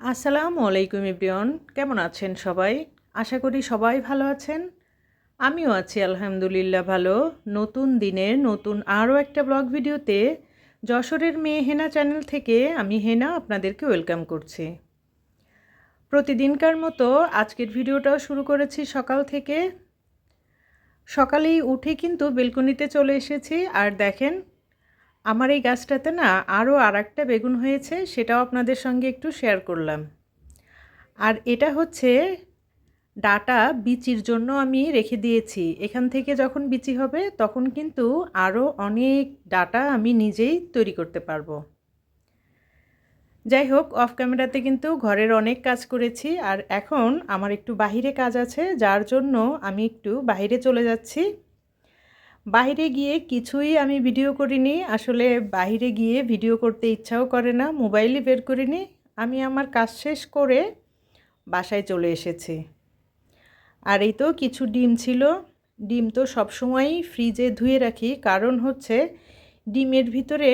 আসসালামু আলাইকুম ইব্রিয়ন কেমন আছেন সবাই? আশা করি সবাই ভালো আছেন। আমিও আছি, আলহামদুলিল্লাহ, ভালো। নতুন দিনের নতুন আরও একটা ব্লগ ভিডিওতে যশোরের মেয়ে হেনা চ্যানেল থেকে আমি হেনা আপনাদেরকে ওয়েলকাম করছি। প্রতিদিনকার মতো আজকের ভিডিওটাও শুরু করেছি সকাল থেকে। সকালেই উঠে কিন্তু বেলকনিতে চলে এসেছি, আর দেখেন আমার এই গাছটাতে না আরও আর একটা বেগুন হয়েছে, সেটাও আপনাদের সঙ্গে একটু শেয়ার করলাম। আর এটা হচ্ছে ডাটা বিচির জন্য আমি রেখে দিয়েছি। এখান থেকে যখন বিচি হবে, তখন কিন্তু আরও অনেক ডাটা আমি নিজেই তৈরি করতে পারব। যাই হোক অফ ক্যামেরাতে কিন্তু ঘরের অনেক কাজ করেছি, আর এখন আমার একটু বাহিরে কাজ আছে, যার জন্য আমি একটু বাইরে চলে যাচ্ছি। বাইরে গিয়ে কিছুই আমি ভিডিও করিনি। আসলে বাইরে গিয়ে ভিডিও করতে ইচ্ছাও করে না মোবাইলই বের করিনি। আমি আমার কাজ শেষ করে বাসায় চলে এসেছি। আর এই তো কিছু ডিম ছিল। ডিম তো সবসময়ই ফ্রিজে ধুয়ে রাখি। কারণ হচ্ছে ডিমের ভিতরে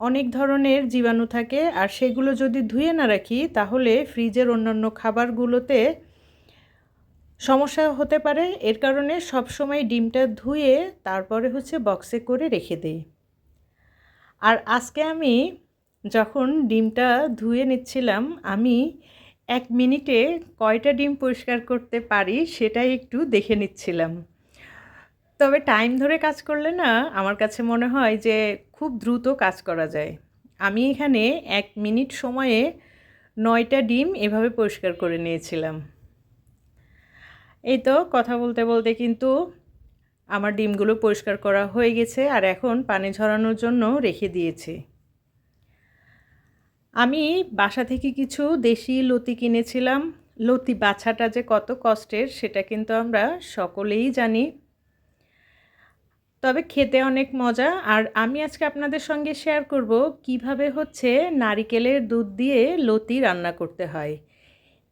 অনেক ধরনের জীবাণু থাকে। আর সেগুলো যদি ধুয়ে না রাখি, তাহলে ফ্রিজের অন্যান্য খাবারগুলোতে সমস্যা হতে পারে, এর কারণে সবসময় ডিমটা ধুয়ে তারপরে হচ্ছে বক্সে করে রেখে দিই। আর আজকে আমি যখন ডিমটা ধুয়ে নিচ্ছিলাম, আমি এক মিনিটে কয়টা ডিম পরিষ্কার করতে পারি সেটাই একটু দেখে নিচ্ছিলাম। তবে টাইম ধরে কাজ করলে না, আমার কাছে মনে হয় যে খুব দ্রুত কাজ করা যায়। আমি এখানে এক মিনিট সময়ে নয়টা ডিম এভাবে পরিষ্কার করে নিয়েছিলাম। এই তো কথা বলতে বলতে কিন্তু আমার ডিমগুলো পরিষ্কার করা হয়ে গেছে আর এখন পানি ঝরানোর জন্য রেখে দিয়েছি। আমি বাসা থেকে কিছু দেশি লতি কিনেছিলাম। লতি বাছাটা যে কত কষ্টের সেটা কিন্তু আমরা সকলেই জানি। তবে খেতে অনেক মজা। আর আমি আজকে আপনাদের সঙ্গে শেয়ার করব কীভাবে হচ্ছে নারিকেলের দুধ দিয়ে লতি রান্না করতে হয়।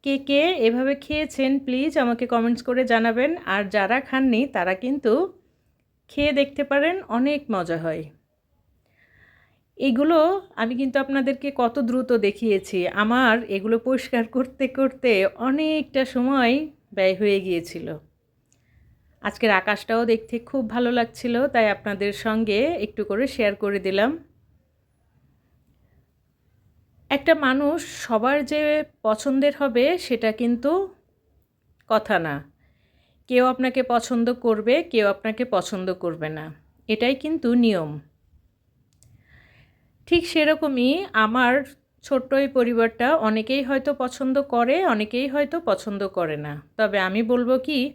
কে কে এভাবে খেয়েছেন প্লিজ আমাকে কমেন্টস করে জানাবেন। আর যারা খাননি, তারা কিন্তু খেয়ে দেখতে পারেন, অনেক মজা হয়। এগুলো আমি কিন্তু আপনাদেরকে কত দ্রুত দেখিয়েছি। আমার এগুলো পরিষ্কার করতে করতে অনেকটা সময় ব্যয় হয়ে গিয়েছিল। আজকের আকাশটাও দেখতে খুব ভালো লাগছিল, তাই আপনাদের সঙ্গে একটু করে শেয়ার করে দিলাম। একটা মানুষ সবার যে পছন্দের হবে সেটা কিন্তু কথা না। কেউ আপনাকে পছন্দ করবে, কেউ আপনাকে পছন্দ করবে না। এটাই কিন্তু নিয়ম। ঠিক সেরকমই আমার ছোট্ট এই পরিবারটা অনেকেই হয়তো পছন্দ করে, অনেকেই হয়তো পছন্দ করে না। তবে আমি বলব কি,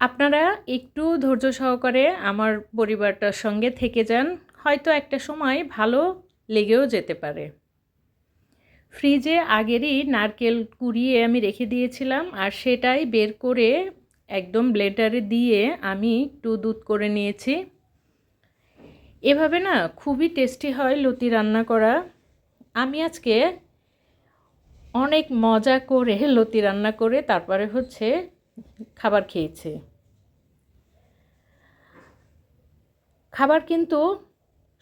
আপনারা একটু ধৈর্য সহকারে আমার পরিবারটার সঙ্গে থেকে যান। হয়তো একটা সময় ভালো লেগেও যেতে পারে। ফ্রিজে আগেরই নারকেল কুড়িয়ে আমি রেখে দিয়েছিলাম আর সেটাই বের করে একদম ব্লেন্ডারে দিয়ে আমি একটু দুধ করে নিয়েছি। এভাবে না খুবই টেস্টি হয় লতি রান্না করা। আমি আজকে অনেক মজা করে লতি রান্না করে তারপরে হচ্ছে খাবার খেয়েছি। খাবার কিন্তু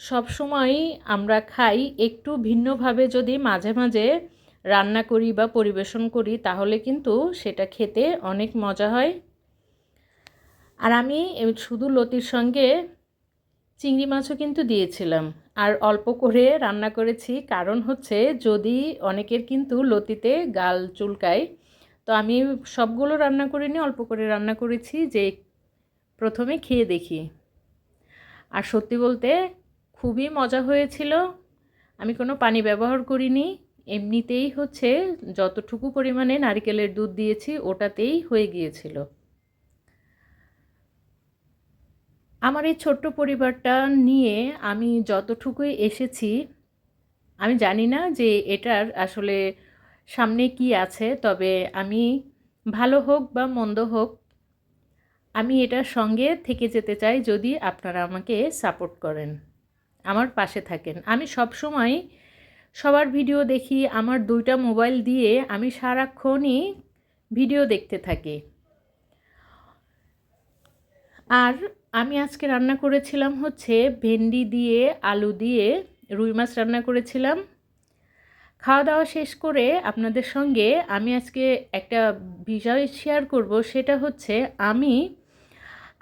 সব সময়ই আমরা খাই একটু ভিন্নভাবে যদি মাঝে মাঝে রান্না করি বা পরিবেশন করি, তাহলে কিন্তু সেটা খেতে অনেক মজা হয়। আর আমি শুধু লতির সঙ্গে চিংড়ি মাছও কিন্তু দিয়েছিলাম। আর অল্প করে রান্না করেছি। কারণ হচ্ছে যদি অনেকের কিন্তু লতিতে গাল চুলকায়, তো আমি সবগুলো রান্না করিনি অল্প করে রান্না করেছি যে প্রথমে খেয়ে দেখি। আর সত্যি বলতে খুবই মজা হয়েছিল। আমি কোনো পানি ব্যবহার করিনি। এমনিতেই হচ্ছে যতটুকু পরিমাণে নারিকেলের দুধ দিয়েছি, ওটাতেই হয়ে গিয়েছিল। আমার এই ছোট্ট পরিবারটা নিয়ে আমি যতটুকুই এসেছি, আমি জানি না যে এটার আসলে সামনে কি আছে, তবে আমি ভালো হোক বা মন্দ হোক, আমি এটার সঙ্গে থেকে যেতে চাই যদি আপনারা আমাকে সাপোর্ট করেন। আমার পাশে থাকেন। আমি সব সময় সবার ভিডিও দেখি, আমার দুইটা মোবাইল দিয়ে আমি সারাক্ষণই ভিডিও দেখতে থাকি। আর আমি আজকে রান্না করেছিলাম হচ্ছে ভেন্ডি দিয়ে, আলু দিয়ে, রুই মাছ রান্না করেছিলাম। খাওয়া দাওয়া শেষ করে আপনাদের সঙ্গে আমি আজকে একটা বিষয় শেয়ার করব, সেটা হচ্ছে আমি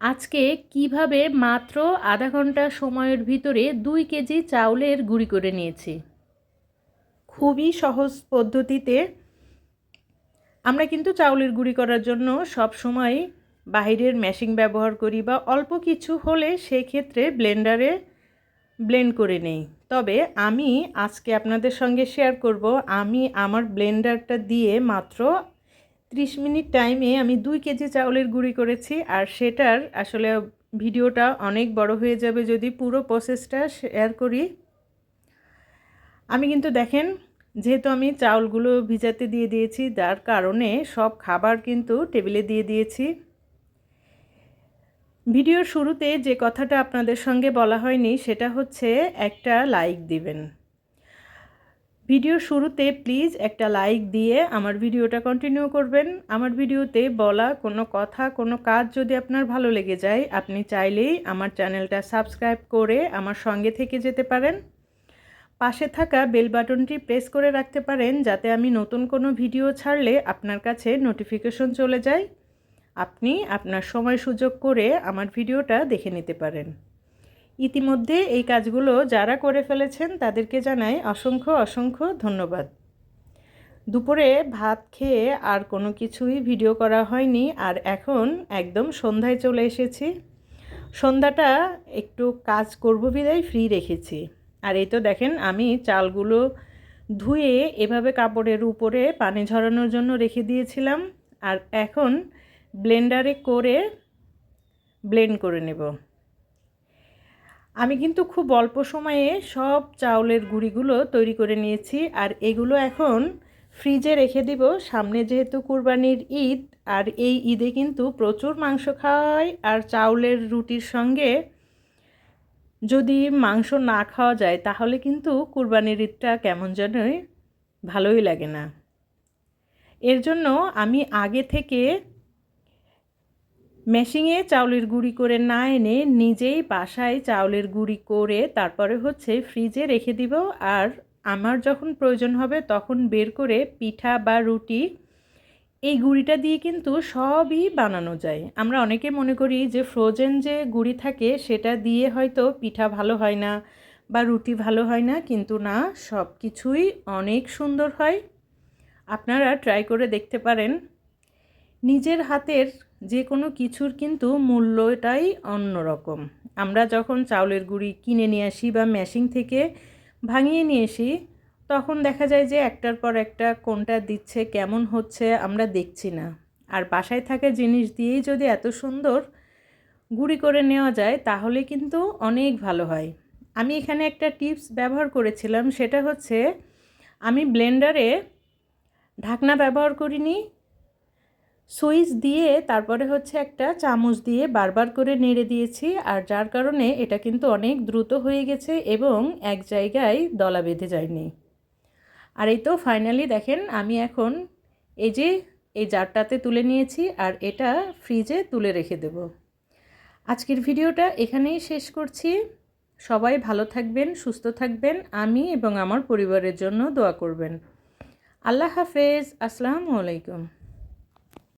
আজকে কীভাবে মাত্র আধা ঘণ্টা সময়ের ভিতরে দুই কেজি চাউলের গুঁড়ি করে নিয়েছি? খুবই সহজ পদ্ধতিতে আমরা কিন্তু চাউলের গুঁড়ি করার জন্য সব সময় বাহিরের মেশিন ব্যবহার করি বা অল্প কিছু হলে সেই ক্ষেত্রে ব্লেন্ডারে ব্লেন্ড করে নেই। তবে আমি আজকে আপনাদের সঙ্গে শেয়ার করব, আমি আমার ব্লেন্ডারটা দিয়ে মাত্র ত্রিশ মিনিট টাইমে আমি দুই কেজি চাউলের গুঁড়ি করেছি আর সেটার আসলে ভিডিওটা অনেক বড় হয়ে যাবে যদি পুরো প্রসেসটা শেয়ার করি। আমি কিন্তু দেখেন, যেহেতু আমি চাউলগুলো ভিজাতে দিয়ে দিয়েছি, যার কারণে সব খাবার কিন্তু টেবিলে দিয়ে দিয়েছি। ভিডিওর শুরুতে যে কথাটা আপনাদের সঙ্গে বলা হয়নি, সেটা হচ্ছে একটা লাইক দিবেন। ভিডিওর শুরুতে প্লিজ একটা লাইক দিয়ে আমার ভিডিওটা কন্টিনিউ করবেন। আমার ভিডিওতে বলা কোনো কথা, কোনো কাজ যদি আপনার ভালো লেগে যায়, আপনি চাইলেই আমার চ্যানেলটা সাবস্ক্রাইব করে আমার সঙ্গে থেকে যেতে পারেন। পাশে থাকা বেল বাটনটি প্রেস করে রাখতে পারেন যাতে আমি নতুন কোনো ভিডিও ছাড়লে আপনার কাছে নোটিফিকেশন চলে যায়। আপনি আপনার সময় সুযোগ করে আমার ভিডিওটা দেখে নিতে পারেন। ইতিমধ্যে এই কাজগুলো যারা করে ফেলেছেন তাদেরকে জানাই অসংখ্য অসংখ্য ধন্যবাদ। দুপুরে ভাত খেয়ে আর কোনো কিছুই ভিডিও করা হয়নি আর এখন একদম সন্ধ্যায় চলে এসেছি। সন্ধ্যাটা একটু কাজ করব বিদায় ফ্রি রেখেছি। আর এই তো দেখেন আমি চালগুলো ধুয়ে এভাবে কাপড়ের উপরে পানি ঝরানোর জন্য রেখে দিয়েছিলাম। আর এখন ব্লেন্ডারে করে ব্লেন্ড করে নেব। আমি কিন্তু খুব অল্প সময়ে সব চাউলের গুঁড়িগুলো তৈরি করে নিয়েছি আর এগুলো এখন ফ্রিজে রেখে দিব। সামনে যেহেতু কুরবানির ঈদ আর এই ঈদে কিন্তু প্রচুর মাংস খাওয়া হয় আর চাউলের রুটির সঙ্গে যদি মাংস না খাওয়া যায় তাহলে কিন্তু কুরবানির ঈদটা কেমন যেনই ভালোই লাগে না। এর জন্য আমি আগে থেকে মেশিংয়ে চাউলের গুঁড়ি করে না এনে নিজেই বাসায় চাউলের গুঁড়ি করে তারপরে হচ্ছে ফ্রিজে রেখে দিব। আর আমার যখন প্রয়োজন হবে তখন বের করে পিঠা বা রুটি এই গুঁড়িটা দিয়ে কিন্তু সবই বানানো যায়। আমরা অনেকে মনে করি যে ফ্রোজেন যে গুঁড়ি থাকে সেটা দিয়ে হয়তো পিঠা ভালো হয় না বা রুটি ভালো হয় না, কিন্তু না সব কিছুই অনেক সুন্দর হয়। আপনারা ট্রাই করে দেখতে পারেন। নিজের হাতের যে কোনো কিছুর কিন্তু মূল্যটাই অন্যরকম। আমরা যখন চাউলের গুঁড়ি কিনে নিয়ে আসি বা মেশিন থেকে ভাঙিয়ে নিয়ে আসি, তখন দেখা যায় যে একটার পর একটা কোনটা দিচ্ছে, কেমন হচ্ছে আমরা দেখছি না। আর বাসায় থাকা জিনিস দিয়েই যদি এত সুন্দর গুঁড়ি করে নেওয়া যায়, তাহলে কিন্তু অনেক ভালো হয়। আমি এখানে একটা টিপস ব্যবহার করেছিলাম, সেটা হচ্ছে আমি ব্লেন্ডারে ঢাকনা ব্যবহার করিনি সুইচ দিয়ে তারপরে হচ্ছে একটা চামচ দিয়ে বারবার করে নেড়ে দিয়েছি, আর যার কারণে এটা কিন্তু অনেক দ্রুত হয়ে গেছে এবং এক জায়গায় দলা বেঁধে যায়নি। আর এই তো ফাইনালি দেখেন আমি এখন এই যে এই জারটাতে তুলে নিয়েছি, আর এটা ফ্রিজে তুলে রেখে দেব। আজকের ভিডিওটা এখানেই শেষ করছি। সবাই ভালো থাকবেন, সুস্থ থাকবেন, আমি এবং আমার পরিবারের জন্য দোয়া করবেন। আল্লাহ হাফেজ, আসসালামু আলাইকুম।